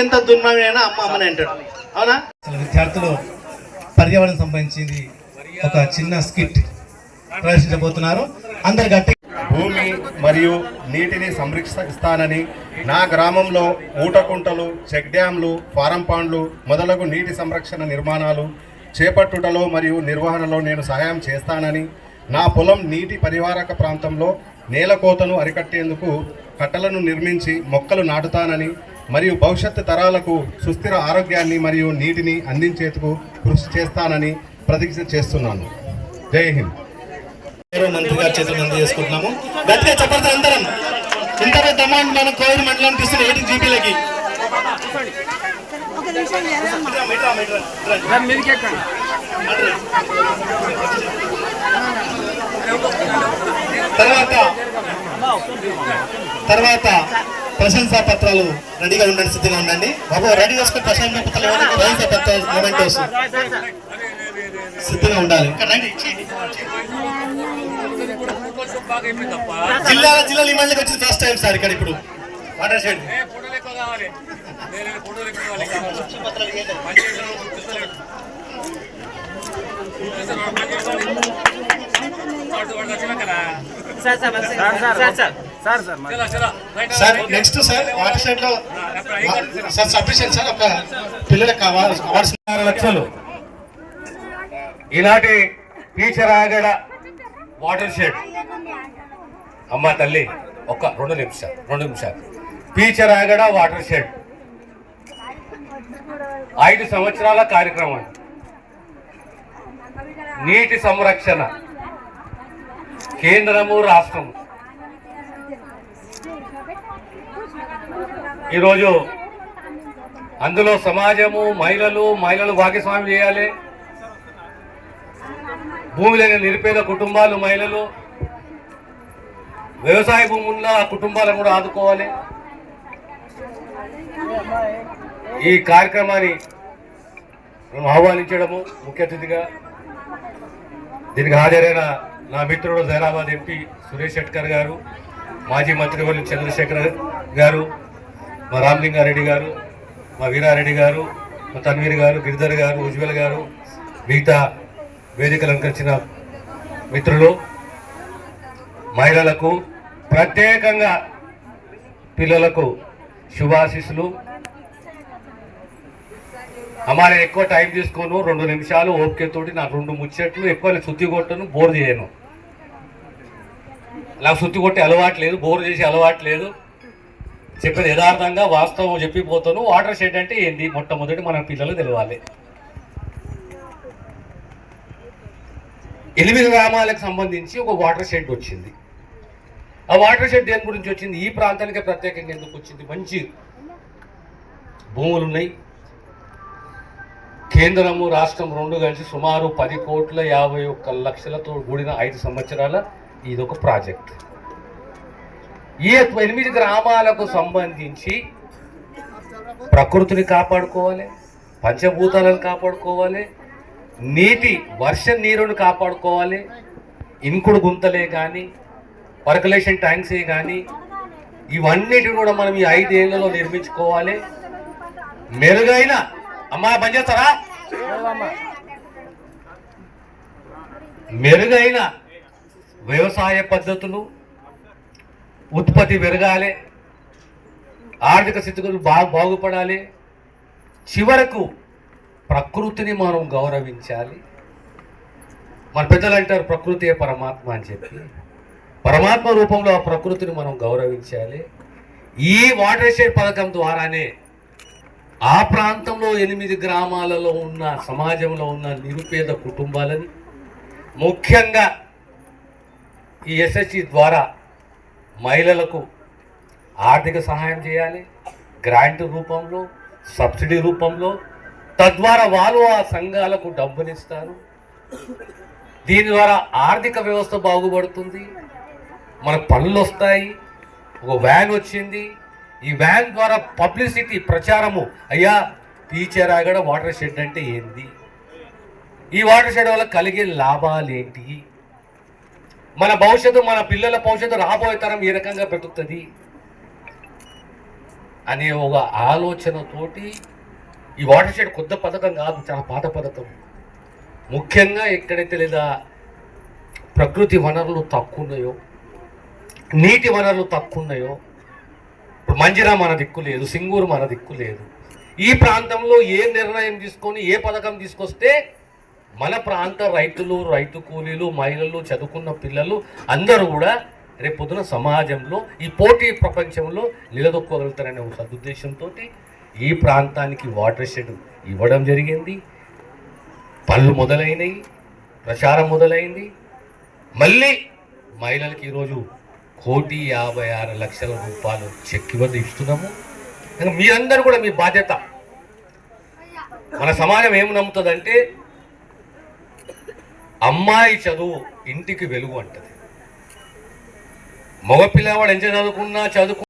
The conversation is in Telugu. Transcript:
ఎంత దుర్మార్గమైనా అమ్మ అమ్మని అంటాడు. అవునా? అసలు విద్యార్థులు పర్యావరణం సంబంధించింది ఒక చిన్న స్కిట్ ప్రదర్శించబోతున్నారు. అందరు గట్టి భూమి మరియు నీటిని సంరక్షిస్తానని నా గ్రామంలో ఊటకుంటలు చెక్ డ్యాంలు ఫారం పాండ్లు మొదలగు నీటి సంరక్షణ నిర్మాణాలు చేపట్టుటలో మరియు నిర్వహణలో నేను సహాయం చేస్తానని నా పొలం నీటి పరివారక ప్రాంతంలో నేలకోతను అరికట్టేందుకు కట్టలను నిర్మించి మొక్కలు నాటుతానని మరియు భవిష్యత్తు తరాలకు సుస్థిర ఆరోగ్యాన్ని మరియు నీటిని అందించేందుకు కృషి చేస్తానని ప్రతిజ్ఞ చేస్తున్నాను. జై హింద్. మంత్రి గారి చేతులు గట్టిగా చెప్పండి అందరం. ఇంత మనం కోవిడ్ మండలానికి ఇస్తున్న ఎయిటీ తర్వాత తర్వాత ప్రశంసా పత్రాలు రెడీగా ఉండండి సిద్ధంగా ఉండండి. బాబు రెడీ చేసుకుని ప్రశంసా పత్రాలు. ప్రశంసా పత్రాలు మొమెంటోస్ సిద్ధంగా ఉండాలి. జిల్లాల జిల్లాల ఈ మండలికి వచ్చింది ఫస్ట్ టైం సార్ ఇక్కడ ఇప్పుడు. Watershed sir. Next sir water షెడ్లో సార్ సఫిషియెంట్ సార్ ఒక పిల్లలకు కావాలి కావాల్సిన లక్షలు. ఈనాటి పీచరాగడ వాటర్ షెడ్ అమ్మ తల్లి ఒక్క రెండు నిమిషాలు రెండు నిమిషాలు. పీచరాగడ వాటర్ షెడ్ ఐదు సంవత్సరాల కార్యక్రమం నీటి సంరక్షణ. కేంద్రము రాష్ట్రము. ఈరోజు అందులో సమాజము మహిళలు మహిళలు భాగస్వామ్యం చేయాలి. భూమి లేని నిరుపేద కుటుంబాలు మహిళలు. వ్యవసాయ భూమి ఉన్న ఆ కుటుంబాలను కూడా ఆదుకోవాలి. ఈ కార్యక్రమాన్ని మేము ఆహ్వానించడము ముఖ్య అతిథిగా దీనికి హాజరైన నా మిత్రుడు జైరాబాద్ ఎంపీ సురేష్ షెట్కర్ గారు. మాజీ మంత్రివర్యులు చంద్రశేఖర్ గారు మా రామలింగారెడ్డి గారు మా వీరారెడ్డి గారు మా తన్వీర్ గారు గిరిధర్ గారు ఉజ్వల్ గారు మిగతా వేదికలు అలంకరించిన మిత్రులు మహిళలకు ప్రత్యేకంగా పిల్లలకు శుభాశీస్సులు. అమ్మాయి ఎక్కువ టైం తీసుకోను రెండు నిమిషాలు ఓపికతోటి నాకు రెండు ముచ్చట్లు ఎక్కువ శుద్ధి కొట్టను బోర్ చేయను. నాకు శుద్ధి కొట్టే అలవాటు లేదు బోర్ చేసే అలవాటు లేదు చెప్పేది యథార్థంగా వాస్తవం చెప్పిపోతాను. వాటర్ షెడ్ అంటే ఏంది? మొట్టమొదటి మన పిల్లలు తెలవాలి. ఎనిమిది గ్రామాలకు సంబంధించి ఒక వాటర్ షెడ్ వచ్చింది. ఆ వాటర్ షెడ్ దేని గురించి వచ్చింది? ఈ ప్రాంతానికి ప్రత్యేకంగా ఎందుకు వచ్చింది? మంచి భూములు ఉన్నాయి. కేంద్రము రాష్ట్రం రెండు కలిసి సుమారు పది కోట్ల యాభై ఒక్క లక్షలతో కూడిన ఐదు సంవత్సరాల ఇది ఒక ప్రాజెక్ట్. ఈ ఎనిమిది గ్రామాలకు సంబంధించి ప్రకృతిని కాపాడుకోవాలి పంచభూతాలను కాపాడుకోవాలి నీటి వర్ష నీరుని కాపాడుకోవాలి ఇంకుడు గుంతలే కానీ పర్కులేషన్ ట్యాంక్సే కానీ ఇవన్నిటిని కూడా మనం ఈ ఐదేళ్ళలో నిర్మించుకోవాలి. మెరుగైన అమ్మా పనిచేస్తారా చేస్తారా? మెరుగైన వ్యవసాయ పద్ధతులు ఉత్పత్తి పెరగాలి ఆర్థిక స్థితిగతులు బాగా బాగుపడాలి. చివరకు ప్రకృతిని మనం గౌరవించాలి. మన పెద్దలు అంటారు ప్రకృతియే పరమాత్మ అని చెప్పి. పరమాత్మ రూపంలో ఆ ప్రకృతిని మనం గౌరవించాలి. ఈ వాటర్ షెడ్ పథకం ద్వారానే ఆ ప్రాంతంలో ఎనిమిది గ్రామాలలో ఉన్న సమాజంలో ఉన్న నిరుపేద కుటుంబాలని ముఖ్యంగా ఈ ఎస్ఎస్సి ద్వారా మహిళలకు ఆర్థిక సహాయం చేయాలి గ్రాంట్ రూపంలో సబ్సిడీ రూపంలో. తద్వారా వాళ్ళు ఆ సంఘాలకు డబ్బునిస్తారు. దీని ద్వారా ఆర్థిక వ్యవస్థ బాగుపడుతుంది. మనకు పనులు వస్తాయి. ఒక వ్యాన్ వచ్చింది. ఈ వ్యాన్ ద్వారా పబ్లిసిటీ ప్రచారము. అయ్యా టీచర్ వాటర్ షెడ్ అంటే ఏంది? ఈ వాటర్ షెడ్ వల్ల కలిగే లాభాలు ఏంటి మన భవిష్యత్తు మన పిల్లల భవిష్యత్తు రాబోయే తరం ఏ రకంగా పెరుగుతుంది అనే ఒక ఆలోచనతోటి ఈ వాటర్ షెడ్ కొత్త పథకం కాదు చాలా పాత పథకం. ముఖ్యంగా ఎక్కడైతే లేదా ప్రకృతి వనరులు తక్కువ ఉన్నాయో నీటి వనరులు తక్కువ ఉన్నాయో ఇప్పుడు మంజిరా మన దిక్కు లేదు సింగూరు మన దిక్కు లేదు. ఈ ప్రాంతంలో ఏ నిర్ణయం తీసుకొని ఏ పథకం తీసుకొస్తే మన ప్రాంత రైతులు రైతు కూలీలు మహిళలు చదువుకున్న పిల్లలు అందరూ కూడా రేపు పొద్దున సమాజంలో ఈ పోటీ ప్రపంచంలో నిలదొక్కగలుగుతారనే ఒక సదుద్దేశంతో ఈ ప్రాంతానికి వాటర్ షెడ్ ఇవ్వడం జరిగింది. పనులు మొదలైనవి ప్రచారం మొదలైంది. మళ్ళీ మహిళలకు ఈరోజు కోటి యాభై ఆరు లక్షల రూపాయలు చెక్ వద్ద ఇస్తున్నాము. మీరందరూ కూడా మీ బాధ్యత. మన సమాజం ఏం నమ్ముతుందంటే అమ్మాయి చదువు ఇంటికి వెలుగు అంటది. మగ పిల్లవాడు ఎంత చదువుకున్నా చదువుకు